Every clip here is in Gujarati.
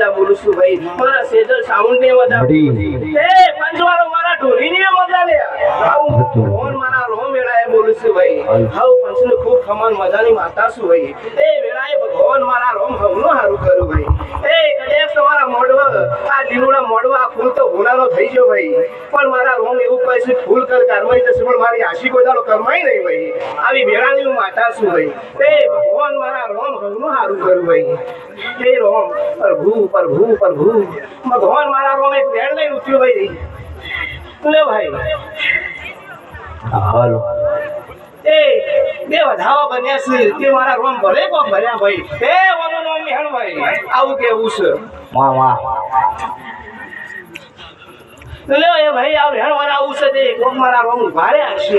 મજા બોલું છું ભાઈ. મારા સેજલ સાઉન્ડની મજા બોલું એ પંચવાળો મારા ઢોલી ને મજા લે. આવું હું મારા રોમ વેળાએ બોલું છું ભાઈ. હાઉ પંચને ખૂબ ખમાન મજાની માતા છું ભાઈ. એ વેળાએ ભગવાન મારા રોમ હવનું હારું કરું ભાઈ એ કદાચ તમારા મોઢવા આ લીલુડા મોઢવા આ ફૂલ તો હોનાનો થઈ ગયો પણ મારા રોમ એવું કહે છે ફૂલ કર કરમાઈ જશે, પણ મારી આશી કોઈ દાડો કરમાઈ નહીં ભાઈ. આવી વેળાની હું માતા છું ભાઈ. તે ભગવાન મારા રોમ હવનું સારું કરું ભાઈ. એ રોમ પ્રભુ પ્રભુ પ્રભુ ભગવાન મારા રોમ એક વેણ નહીં ઉઠ્યો ભાઈ. લે ભાઈ. હાલો. એ, બે વધાવા બન્યા છે. તે મારા રોમ ભલે કોક ભર્યા ભાઈ. એ ઓનું નામ નિહાળ ભાઈ. આવું કેવું છે? વાહ વાહ. લ્યો એ ભાઈ આ વેણ આવું છે તે. કોક રોમ ભારે હશે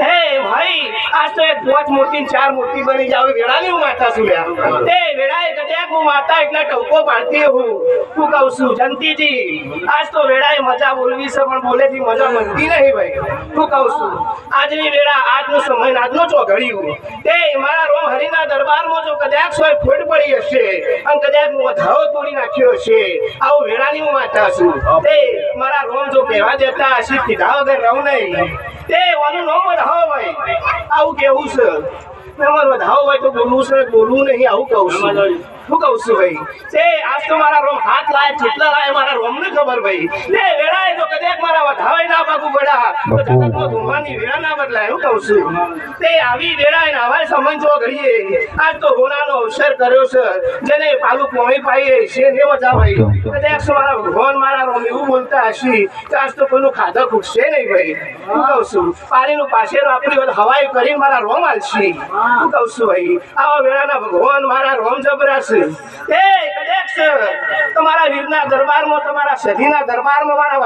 હે ભાઈ આજ તો એક પાંચ મૂર્તિ ચાર મૂર્તિ બની જાવ વેળાની હું માતા છું લ્યા. એ વેળાએ કદાચ હું માતા એટલે ટવકો પાડતી હું. હું કહું છું જંતીજી આજ તો વેળાએ મજા બોલવી છે પણ બોલેથી મજા મળતી નહીં ભાઈ. હું કહું છું? આજની વેળા આજનો સમય આજનો ચોઘડિયું તે મારા રોમ હરિના દરબારમાં જો કદાચ સોય ફૂટ પડી હશે અને કદાચ હું વધારો તોડી નાખ્યો હશે. આવું વેળાની હું માતા છું. તે મારા રોમ જો કહેવા દેતા હશી કીધા વગર રહું નહીં. તે વાનું નોમ વધાવો ભાઈ. આવું કેવું છે? મેમર વધાવો હોય તો બોલવું છે બોલવું નહીં આવું કહું છું. શું કહું છું ભાઈ? તે આજ તો મારા રોમ હાથ લાય કેટલા લાય મારા રોમ ને ખબર ભાઈ. લે વેળાએ તો કદાચ મારા વધાવે ના પાકું પડ્યા તો જગતમાં ધુમાની વેળા ના બદલાય હું કહું છું. તે આવી વેળા ને આવા સમજો ઘડીએ. આજ તો હોનાનો અવસર કર્યો છે. જેને પાલુ પોણી પાઈએ છે ને મજા ભાઈ કદાચ મારા ભગવાન મારા રોમ એવું બોલતા હશે કે આજ તો કોઈનું ખાધા ખૂટશે નહીં ભાઈ. હું કહું છું પાણીનું પાછેનું આપણી હવાઈ કરીને મારા રોમ હાલશે હું કહું છું ભાઈ આવા વેળાના ભગવાન મારા રોમ જબરાશે. એ કદાચ તમારા વીરના દરબારમાં તમારા સધીના દરબારમાં મારા